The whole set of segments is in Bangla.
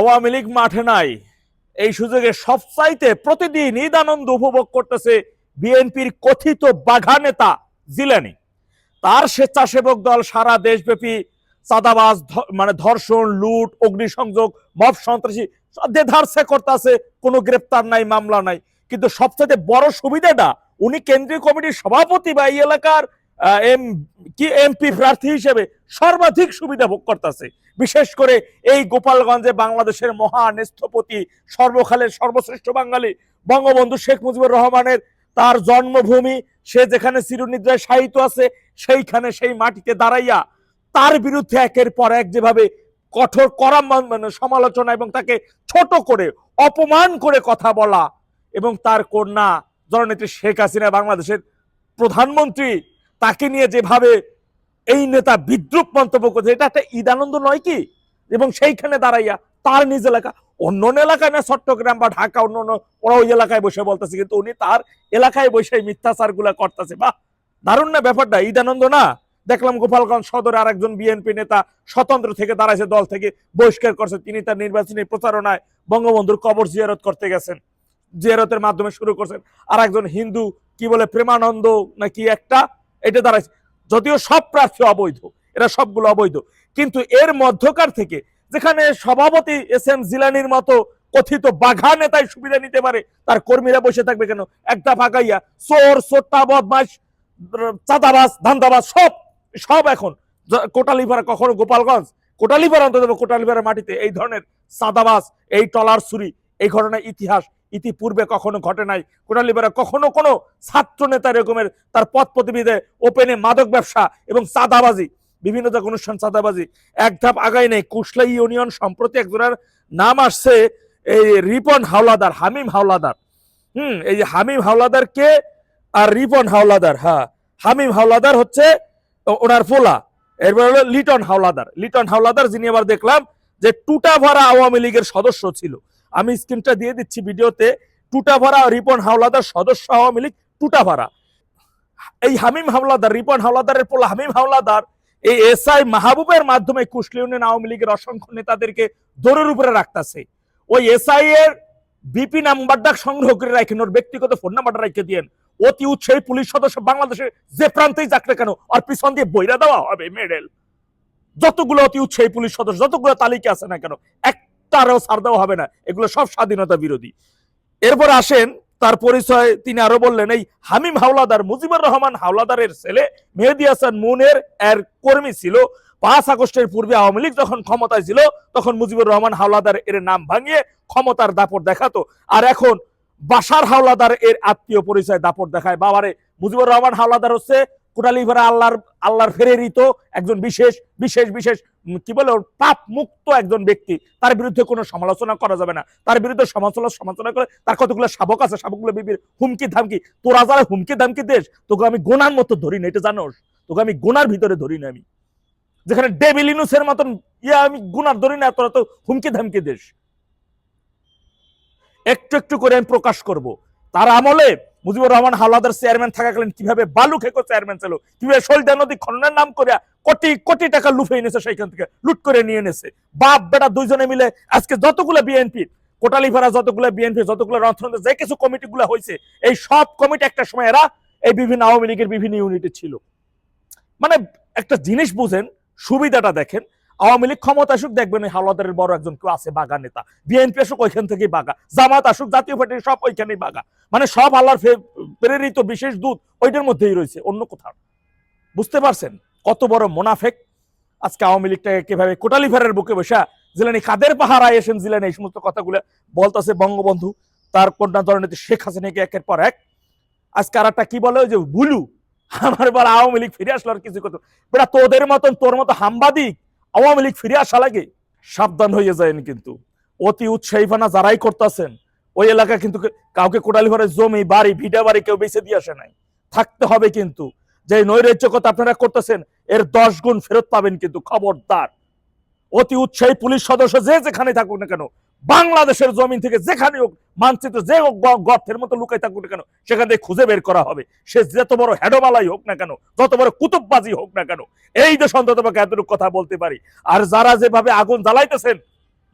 আওয়ামী লীগ মাঠে নাই। এই সুযোগে সবচাইতে প্রতিদিন ঈদ আনন্দ উপভোগ করতেছে বিএনপির কথিত বাঘা নেতা জিলানি। তার স্বেচ্ছাসেবক দল সারা দেশব্যাপী চাঁদাবাজ মানে ধর্ষণ, লুট, অগ্নিসংযোগ, মব সন্ত্রাসী দেধারসে করতেছে, কোনো গ্রেপ্তার নাই, মামলা নাই। কিন্তু সবচেয়ে বড় সুবিধাটা উনি কেন্দ্রীয় কমিটির সভাপতি বা এই এলাকার এম, কি এমপি প্রার্থী হিসেবে সর্বাধিক সুবিধা ভোগ করতেছে। বিশেষ করে এই গোপালগঞ্জে বাংলাদেশের মহান স্থপতি সর্বকালের সর্বশ্রেষ্ঠ বাঙালি বঙ্গবন্ধু শেখ মুজিবুর রহমানের তার জন্মভূমি, সে যেখানে চিরনিদ্রায় সাহিত্য আছে, সেইখানে সেই মাটিতে দাঁড়াইয়া তার বিরুদ্ধে একের পর এক যেভাবে কঠোর করা মানে সমালোচনা এবং তাকে ছোট করে, অপমান করে কথা বলা এবং তার কন্যা জননেত্রী শেখ হাসিনা বাংলাদেশের প্রধানমন্ত্রী তাকে নিয়ে যেভাবে এই নেতা বিদ্রুপ মন্তব্য করছে, এটা একটা ঈদানন্দ নয় কি? এবং সেইখানে দাঁড়াইয়া তার নিজ এলাকা, অন্য অন্য এলাকায় না, চট্টগ্রাম বা ঢাকা, অন্য অন্য, ওরা ওই এলাকায় বসে বলতেছে, কিন্তু উনি তার এলাকায় বসে মিথ্যাচারগুলা করতেছে। বাহ, দারুণ না ব্যাপারটা? ঈদানন্দ না? দেখলাম গোপালগঞ্জ সদরে আরেকজন বিএনপি নেতা স্বতন্ত্র থেকে দাঁড়াইছে দল থেকে, বহিষ্কার করছে। তিনি তার নির্বাচনী প্রচারণায় বঙ্গবন্ধুর কবর জিয়ারত করতে গেছেন। জিয়ারতের মাধ্যমে শুরু করছেন আর একজন হিন্দু, কি বলে প্রেমানন্দ নাকি একটা? এটা দাঁড়াইছে যদিও সব প্রার্থী অবৈধ, এরা সবগুলো অবৈধ, কিন্তু এর মধ্যকার থেকে যেখানে সভাপতি এস এম জিলানির মতো কথিত বাঘা নেতাই সুবিধা নিতে পারে, তার কর্মীরা বসে থাকবে কেন? একটা ফাঁকাইয়া চোর সোট্টা বদমাস চাঁদাবাজ, ধান্দাবাজ, সব সব এখন। কোটালীপাড়া কখনো গোপালগঞ্জ, কোটালীপাড়া অন্তত কোটালীপাড়া মাটিতে এই ধরনের চাঁদাবাস এই টলার ছুরি এই ঘটনার ইতিহাস ইতিপূর্বে কখনো ঘটে নাই। কোটালীপাড়া কখনো কোনো ছাত্র নেতা এরকমের তার পথ প্রতিবিধে ওপেনে মাদক ব্যবসা এবং চাঁদাবাজি, বিভিন্ন জায়গায় অনুষ্ঠান চাঁদাবাজি, এক ধাপ আগাই নেই। কুশলা ইউনিয়ন সম্প্রতি একজনের নাম আসছে, এই রিপন হাওলাদার, হামিম হাওলাদার। হুম, এই যে হামিম হাওলাদার কে? আর রিপন হাওলাদার হ্যাঁ। হামিম হাওলাদার হচ্ছে ওনার পোলা, এরপর হলো লিটন হাওলাদার। লিটন হাওলাদার যিনি আবার দেখলাম যে টুটাভাড়া আওয়ামী লীগের সদস্য ছিল। আমি স্ক্রিনটা দিয়ে দিচ্ছি ভিডিওতে, টুটাভাড়া রিপন হাওলাদার সদস্য আওয়ামী লীগ, টুটাভাড়া। এই হামিম হাওলাদার, রিপন হাওলাদারের পোলা হামিম হাওলাদার, এই এসআই মাহবুবের মাধ্যমে কুশলী ইউনিয়ন আওয়ামী লীগের অসংখ্য নেতাদেরকে দৌড়ের উপরে রাখতেছে। ওই এসআই এর বিপি নাম্বারটা সংগ্রহ করে রাখেন, ওর ব্যক্তিগত ফোন নাম্বারটা রেখে দিয়েন। অতি উৎসাহী পুলিশ সদস্য বাংলাদেশের যে প্রান্তেই যাক না কেন, আর পিছন দিয়ে বইরা দেওয়া হবে, মেডেল। যতগুলো অতি উৎসাহী পুলিশ সদস্য, যতগুলো তালিকা আছে না কেন একটারও ছাড় দেওয়া হবে না। এগুলো সব স্বাধীনতা বিরোধী। এরপর আসেন, তার পরিচয় তিনি আরও বললেন, এই হামিম হাওলাদার, মুজিবুর রহমান হাওলাদারের ছেলে মেহেদি হাসান মুনের এর কর্মী ছিল। পাঁচ আগস্টের পূর্বে আওয়ামী লীগ যখন ক্ষমতায় ছিল, তখন মুজিবুর রহমান হাওলাদার এর নাম ভাঙিয়ে ক্ষমতার দাপট দেখাতো। আর এখন বাসার হাওলাদার এর আত্মীয় পরিচয় দাপট দেখায়। বাবারে, মুজিবুর রহমান হাওলাদার হচ্ছে কুটালিভারা আল্লাহর আল্লাহর ফেরেরিত একজন বিশেষ বিশেষ বিশেষ কি বলে ওর পাপ মুক্ত একজন ব্যক্তি। তার বিরুদ্ধে কোনো সমালোচনা করা যাবে না। তার বিরুদ্ধে সমালোচনা সমালোচনা করে তার কতগুলো শাবক আছে? শাবকগুলো বিবির হুমকি, ধামকি। তোরা যারা হুমকি, ধামকি দেশ। তোকে আমি গোনার মতো ধরি না, এটা জানোস? তোকে আমি গোনার ভিতরে ধরি না আমি। যেখানে ডেবিলিনুসের মতন, ইয়া, আমি গুনার ধরি না, তোরা তো হুমকি, ধামকি দেশ। একটু একটু করে আমি প্রকাশ করব। তার আমলে মুজিবুর রহমান হাওলাদার চেয়ারম্যান থাকাকালীন কীভাবে বালু খেকো চেয়ারম্যান ছিল, কীভাবে সলদা নদী খননের নাম করে কোটি কোটি টাকা লুফে এনেছে, সেইখান থেকে লুট করে নিয়ে এনেছে। বাপ, বেটা দুইজনে মিলে আজকে যতগুলো বিএনপি কোটালিপাড়া যতগুলো বিএনপি যতগুলো যে কিছু কমিটিগুলো হয়েছে এই সব কমিটি একটা সময় এরা এই বিভিন্ন আওয়ামী লীগের বিভিন্ন ইউনিটে ছিল। মানে একটা জিনিস বুঝেন, সুবিধাটা দেখেন আওয়ামী লীগ ক্ষমতা আসুক, দেখবেন এই হাওলাদারের বড় একজন কেউ আছে বাগা নেতা। বিএনপি আসুক, ওইখান থেকেই বাগা জামাত আসুক, জাতীয় পার্টির সব ওইখানেই বাগা মানে সব আল্লাহর প্রেরিত বিশেষ দূত ওইটার মধ্যেই রয়েছে, অন্য কোথাও। বুঝতে পারছেন? কত বড় মোনাফেক। আজকে আওয়ামী লীগটাকে কীভাবে কোটালিফারের বুকে বসা, জিলানি কাদের পাহারায় এসেন জিলানি, এই সমস্ত কথাগুলো বলতেছে বঙ্গবন্ধু, তার কন্যা দলনেত্রী শেখ হাসিনাকে একের পর এক। আজকে আর একটা কি বলে, ওই যে বুলু আমার এবার আওয়ামী লীগ ফিরে আসলো আর কিছু কথা বেটা, তোদের মতন, তোর মতো হাম্বাদিক আওয়ামী লীগ ফিরে আসা লাগে সাবধান হয়ে যায়নি কিন্তু। অতি উৎসাহীফানা যারাই করতেছেন, ওই এলাকা কিন্তু কাউকে কোটালি ভরে জমি, বাড়ি, ভিটা বাড়ি কেউ বেঁচে দিয়ে আসে নাই। থাকতে হবে কিন্তু। যে নৈরাজ্যকতা আপনারা করতেছেন, এর দশ গুণ ফেরত পাবেন কিন্তু খবরদার। অতি উৎসাহী পুলিশ সদস্য যে যেখানে থাকুক না কেন, বাংলাদেশের জমিন থেকে যেখানে হোক, মানচিত্র যে হোক, গ- গর্তের মতো লুকাই থাকুক না কেন, সেখান থেকে খুঁজে বের করা হবে। সে যত বড় হেডোমালাই হোক না কেন, যত বড় কুতুববাজি হোক না কেন, এই দেশ অন্তত এতটুকু কথা বলতে পারি। আর যারা যেভাবে আগুন জ্বালাইতেছেন,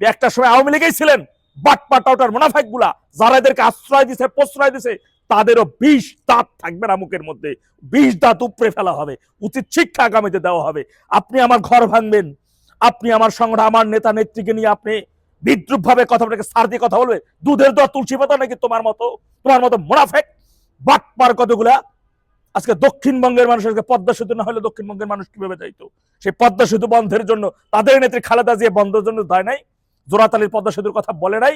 একটা সময় আওয়ামী লীগেই ছিলেন বাটপা টাউটার মুনাফেকগুলা যারা এদেরকে আশ্রয় দিছে, প্রশ্রয় দিছে, তাদেরও বিষ দাঁত থাকবে না মুখের মধ্যে। বিষ দাঁত উপড়ে ফেলা হবে, উচিত শিক্ষা আগামীতে দেওয়া হবে। আপনি আমার ঘর ভাঙবেন আপনি আমার সংগ্রাম, আমার নেতা, নেত্রীকে নিয়ে আপনি বিদ্রুপ ভাবে কথা বলে সার দিয়ে কথা বলবে। দুধের দর তুলসী পাতা নাকি তোমার মতো তোমার মতো মুনাফেক? বাটপার কতগুলা? আজকে দক্ষিণবঙ্গের মানুষকে পদ্মা সেতু না হলে দক্ষিণবঙ্গের মানুষ কীভাবে যাইতো? সেই পদ্মা সেতু বন্ধের জন্য, তাদের নেত্রী খালেদা জিয়া বন্ধের জন্য দায় নাই। জোরাতালির পদ্মা সেতুর কথা বলে নাই।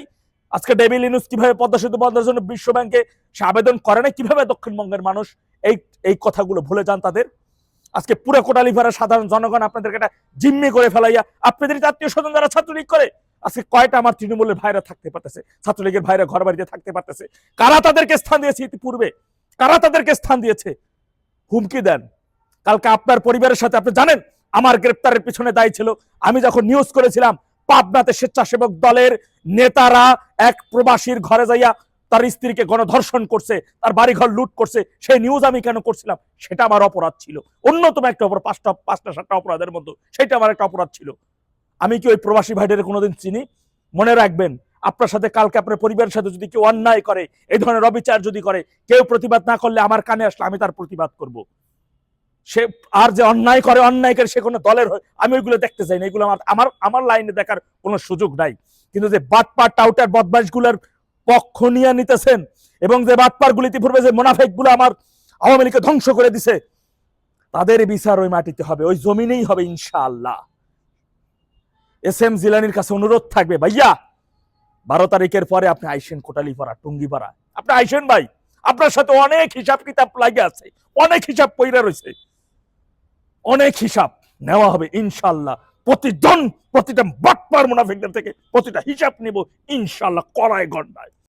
আজকে ডেভিল ইনুস কীভাবে পদ্মা সেতু বন্ধের জন্য বিশ্ব ব্যাংকে সে আবেদন করে নাই? কীভাবে দক্ষিণবঙ্গের মানুষ এই এই কথাগুলো ভুলে যান তাদের? আজকে পুরো কোটালিভারা সাধারণ জনগণ আপনাদেরকে একটা জিম্মি করে ফেলাইয়া, আপনাদের আত্মীয় স্বজন যারা ছাত্রলীগ করে, আজকে কয়টা আমার তৃণমূলের ভাইরা থাকতে পারতেছে? ছাত্রলীগের ভাইরা ঘর বাড়িতে থাকতে পারতেছে। কারা তাদেরকে স্থান দিয়েছে ইতিপূর্বে? কারা তাদেরকে স্থান দিয়েছে? হুমকি দেন। কালকে আপনার পরিবারের সাথে, আপনি জানেন, আমার গ্রেপ্তারের পিছনে দায়ী ছিল। আমি যখন নিউজ করেছিলাম, পাবনাতে স্বেচ্ছাসেবক দলের নেতারা এক প্রবাসীর ঘরে যাইয়া তার স্ত্রীকে গণধর্ষণ করছে, তার বাড়ি ঘর লুট করছে সেই নিউজ আমি কেন করছিলাম? সেটা আমার অপরাধ ছিল। অন্যতম একটা অপরাধ, পাঁচটা পাঁচটা, সাতটা অপরাধের মধ্যে, সেটা আমার একটা অপরাধ ছিল। আমি কি ওই প্রবাসী ভাইদের কোনোদিন চিনি? মনে রাখবেন, আপনার সাথে কালকে আপনার পরিবারের সাথে যদি কেউ অন্যায় করে, এই ধরনের অবিচার যদি করে, কেউ প্রতিবাদ না করলে আমার কানে আসলে আমি তার প্রতিবাদ করব। সে আর যে অন্যায় করে অন্যায় করে, সে কোনো দলের হয়, আমি ওইগুলো দেখতে চাই না। এগুলো আমার আমার আমার লাইনে দেখার কোনো সুযোগ নাই। কিন্তু যে বাটপার টাউটার বদমাইশগুলার পক্ষ নিয়ে নিতেছেন এবং যে বাটপার গুলিতে পূর্বে যে মোনাফেকগুলো আমার আওয়ামী লীগকে ধ্বংস করে দিছে, তাদের বিচার ওই মাটিতে হবে, ওই জমিনেই হবে ইনশাআল্লাহ। এস এম জিলানির কাছে অনুরোধ থাকবে, ভাইয়া, বারো তারিখের পরে আপনি আইসেন কোটালিপাড়া, টুঙ্গিপাড়া। আপনি আইসেন ভাই, আপনার সাথে অনেক হিসাব কিতাব লাগে আছে, অনেক হিসাব পইরা রয়েছে অনেক হিসাব নেওয়া হবে ইনশাল্লাহ প্রতিজন, প্রতিটা বাটপার মুনাফিকদের থেকে প্রতিটা হিসাব নিব ইনশাল্লাহ কড়ায় গন্ডায়